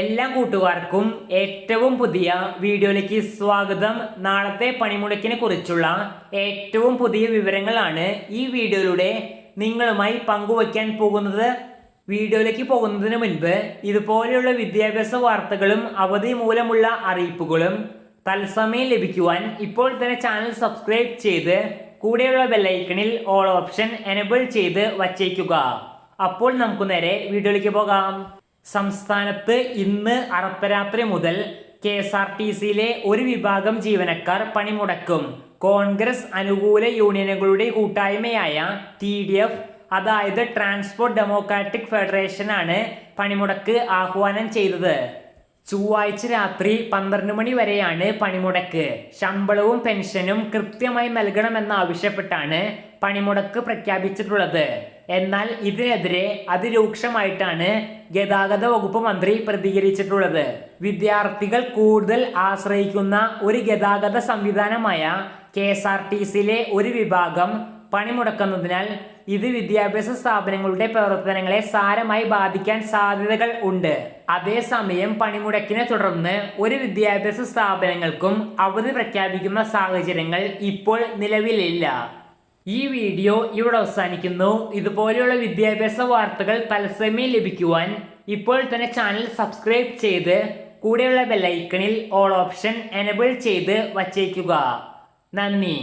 എല്ലാ കൂട്ടുകാർക്കും ഏറ്റവും പുതിയ വീഡിയോയിലേക്ക് സ്വാഗതം. നാളത്തെ പണിമുടക്കിനെ കുറിച്ചുള്ള ഏറ്റവും പുതിയ വിവരങ്ങളാണ് ഈ വീഡിയോയിലൂടെ നിങ്ങളുമായി പങ്കുവയ്ക്കാൻ പോകുന്നത്. വീഡിയോയിലേക്ക് പോകുന്നതിന് മുൻപ് ഇതുപോലെയുള്ള വിദ്യാഭ്യാസ വാർത്തകളും അവധി മൂലമുള്ള അറിയിപ്പുകളും തത്സമയം ലഭിക്കുവാൻ ഇപ്പോൾ തന്നെ ചാനൽ സബ്സ്ക്രൈബ് ചെയ്ത് കൂടെയുള്ള ബെല്ലൈക്കണിൽ ഓൾ ഓപ്ഷൻ എനബിൾ ചെയ്ത് വച്ചേക്കുക. അപ്പോൾ നമുക്ക് നേരെ വീഡിയോയിലേക്ക് പോകാം. സംസ്ഥാനത്ത് ഇന്ന് അർദ്ധരാത്രി മുതൽ കെ എസ് ആർ ടി സിയിലെ ഒരു വിഭാഗം ജീവനക്കാർ പണിമുടക്കും. കോൺഗ്രസ് അനുകൂല യൂണിയനുകളുടെ കൂട്ടായ്മയായ ടി ഡി എഫ് അതായത് ട്രാൻസ്പോർട്ട് ഡെമോക്രാറ്റിക് ഫെഡറേഷനാണ് പണിമുടക്ക് ആഹ്വാനം ചെയ്തത്. ചൊവ്വാഴ്ച രാത്രി പന്ത്രണ്ട് മണി വരെയാണ് പണിമുടക്ക്. ശമ്പളവും പെൻഷനും കൃത്യമായി നൽകണമെന്നാവശ്യപ്പെട്ടാണ് പണിമുടക്ക് പ്രഖ്യാപിച്ചിട്ടുള്ളത്. എന്നാൽ ഇതിനെതിരെ അതിരൂക്ഷമായിട്ടാണ് ഗതാഗത വകുപ്പ് മന്ത്രി പ്രതികരിച്ചിട്ടുള്ളത്. വിദ്യാർത്ഥികൾ കൂടുതൽ ആശ്രയിക്കുന്ന ഒരു ഗതാഗത സംവിധാനമായ കെ എസ് ആർ ടി സിയിലെ ഒരു വിഭാഗം പണിമുടക്കുന്നതിനാൽ ഇത് വിദ്യാഭ്യാസ സ്ഥാപനങ്ങളുടെ പ്രവർത്തനങ്ങളെ സാരമായി ബാധിക്കാൻ സാധ്യതകൾ ഉണ്ട്. അതേസമയം പണിമുടക്കിനെ തുടർന്ന് ഒരു വിദ്യാഭ്യാസ സ്ഥാപനങ്ങൾക്കും അവധി പ്രഖ്യാപിക്കുന്ന സാഹചര്യങ്ങൾ ഇപ്പോൾ നിലവിലില്ല. ഈ വീഡിയോ ഇവിടെ അവസാനിക്കുന്നു. ഇതുപോലെയുള്ള വിദ്യാഭ്യാസ വാർത്തകൾ തത്സമയം ലഭിക്കുവാൻ ഇപ്പോൾ തന്നെ ചാനൽ സബ്സ്ക്രൈബ് ചെയ്ത് കൂടെയുള്ള ബെല്ലൈക്കണിൽ ഓൾ ഓപ്ഷൻ എനബിൾ ചെയ്ത് വച്ചേക്കുക. നന്ദി.